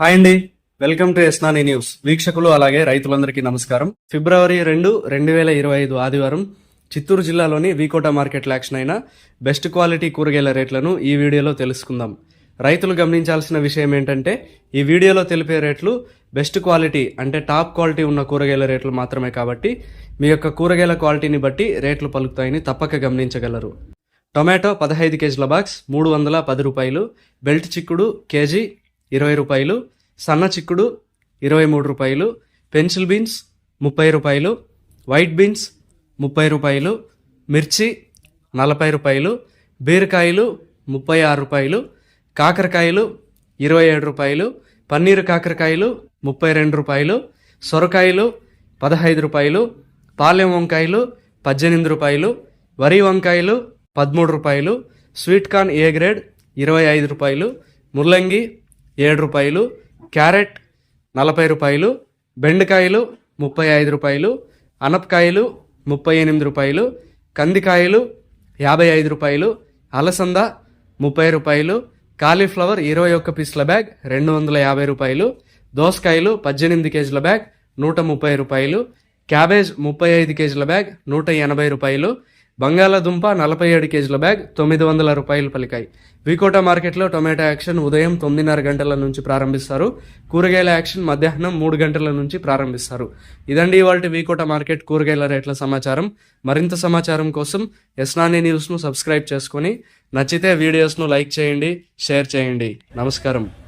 Hi అండి. Welcome to Esnani news. వీక్షకులు అలాగే రైతులందరికీ నమస్కారం. ఫిబ్రవరి రెండు రెండు వేల ఇరవై ఐదు ఆదివారం చిత్తూరు జిల్లాలోని వీకోట మార్కెట్ యాక్షన్ అయిన బెస్ట్ క్వాలిటీ కూరగాయల రేట్లను ఈ వీడియోలో తెలుసుకుందాం. రైతులు గమనించాల్సిన విషయం ఏంటంటే ఈ వీడియోలో తెలిపే రేట్లు బెస్ట్ క్వాలిటీ అంటే టాప్ క్వాలిటీ ఉన్న కూరగాయల రేట్లు మాత్రమే కాబట్టి మీ యొక్క కూరగాయల క్వాలిటీని బట్టి రేట్లు పలుకుతాయని తప్పక గమనించగలరు. టొమాటో పదహైదు కేజీల బాక్స్ మూడు వందల పది రూపాయలు. బెల్ట్ చిక్కుడు కేజీ ఇరవై రూపాయలు సన్న చిక్కుడు ఇరవై మూడు రూపాయలు పెన్సిల్ బీన్స్ ముప్పై రూపాయలు వైట్ బీన్స్ ముప్పై రూపాయలు మిర్చి నలభై రూపాయలు బీరకాయలు ముప్పై ఆరు రూపాయలు కాకరకాయలు ఇరవై ఏడు రూపాయలు పన్నీరు కాకరకాయలు ముప్పై రెండు రూపాయలు సొరకాయలు పదహైదు రూపాయలు పాలెం వంకాయలు పద్దెనిమిది రూపాయలు వరి వంకాయలు పదమూడు రూపాయలు స్వీట్ కార్న్ ఏ గ్రేడ్ ఇరవై ఐదు రూపాయలు ముల్లంగి ఏడు రూపాయలు క్యారెట్ నలభై రూపాయలు బెండకాయలు ముప్పై ఐదు రూపాయలు అనపకాయలు ముప్పై ఎనిమిది రూపాయలు కందికాయలు యాభై ఐదు రూపాయలు అలసంద ముప్పై రూపాయలు కాలీఫ్లవర్ ఇరవై ఒక్క పీసుల బ్యాగ్ రెండు వందల యాభై రూపాయలు దోసకాయలు పద్దెనిమిది కేజీల బ్యాగ్ నూట ముప్పై రూపాయలు క్యాబేజ్ ముప్పై ఐదు కేజీల బ్యాగ్ నూట ఎనభై రూపాయలు బంగాళాదుంప నలభై ఏడు కేజీల బ్యాగ్ తొమ్మిది వందల రూపాయలు పలికాయి. వికోట మార్కెట్లో టొమాటో యాక్షన్ ఉదయం తొమ్మిదిన్నర గంటల నుంచి ప్రారంభిస్తారు. కూరగాయల యాక్షన్ మధ్యాహ్నం మూడు గంటల నుంచి ప్రారంభిస్తారు. ఇదండి ఇవాళ వికోట మార్కెట్ కూరగాయల రేట్ల సమాచారం. మరింత సమాచారం కోసం ఎస్నాని న్యూస్ను సబ్స్క్రైబ్ చేసుకొని నచ్చితే వీడియోస్ను లైక్ చేయండి షేర్ చేయండి. నమస్కారం.